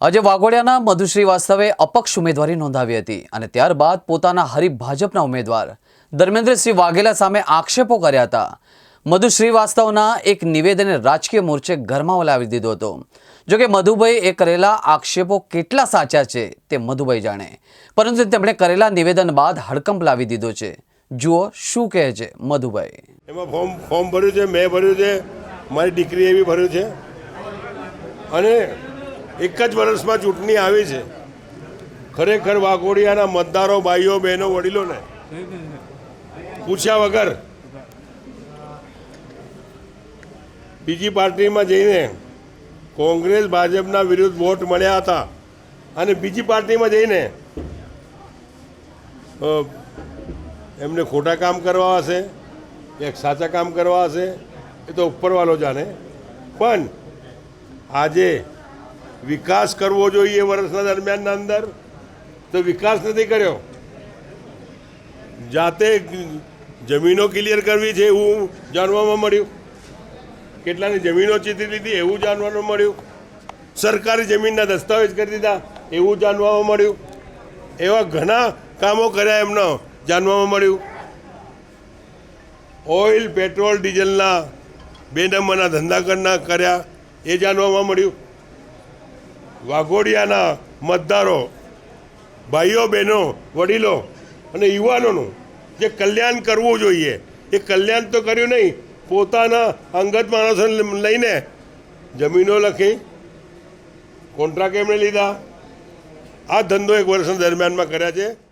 આજે વાઘોડિયાના મધુશ્રી વાસ્તવે અપક્ષ ઉમેદવારી નોંધાવી હતી અને ત્યારબાદ પોતાના હરીફ ભાજપના ઉમેદવાર ધર્મેન્દ્રસિંહ વાઘેલા સામે આક્ષેપો કર્યા હતા. મધુ શ્રીવાસ્તવના એક નિવેદને રાજકીય મોરચે ઘરમાં લાવી દીધો હતો. જોકે મધુભાઈ એ કરેલા આક્ષેપો કેટલા સાચા છે તે મધુભાઈ જાણે. પરંતુ તેમણે કરેલા નિવેદન બાદ હડકંપ લાવી દીધો છે. જુઓ શું કહે છે મધુભાઈ. એમાં ફોર્મ ફોર્મ ભર્યું છે, મેં ભર્યું છે, મારી દીકરીએ બી ભર્યું છે. અને એક જ વર્ષમાં ચૂંટણી આવી છે. ખરેખર વાઘોડિયાના મતદારો, ભાઈઓ, બહેનો, વડીલોને પૂછ્યા વગર બીજી પાર્ટીમાં જઈને કોંગ્રેસ, ભાજપના વિરુદ્ધ વોટ મળ્યા હતા અને બીજી પાર્ટીમાં જઈને એમને ખોટા કામ કરવા હશે, એક સાચા કામ કરવા હશે, એ તો ઉપરવાળો જાણે. પણ આજે વિકાસ કરવો જોઈએ વર્ષના દરમિયાનના અંદર? તો વિકાસ નથી કર્યો. જાતે જમીનો ક્લિયર કરવી છે એવું જાણવામાં મળ્યું. કેટલાની જમીનો ચીતી લીધી એવું જાણવાનું મળ્યું. સરકારી જમીનના દસ્તાવેજ કરી દીધા એવું જાણવામાં મળ્યું. એવા ઘણા કામો કર્યા એમનો જાણવામાં મળ્યું. ઓઇલ, પેટ્રોલ, ડીઝલના બે નંબરના ધંધા કરના કર્યા એ જાણવામાં મળ્યું. વાઘોડિયાના મતદારો, ભાઈઓ, બહેનો, વડીલો અને યુવાનોનું જે કલ્યાણ કરવું જોઈએ, એ કલ્યાણ તો કર્યું નહીં, પોતાના અંગત માણસોને લઈને જમીનો લખી, કોન્ટ્રાક્ટ એમણે લીધા. આ ધંધો એક વર્ષના દરમિયાનમાં કર્યા છે.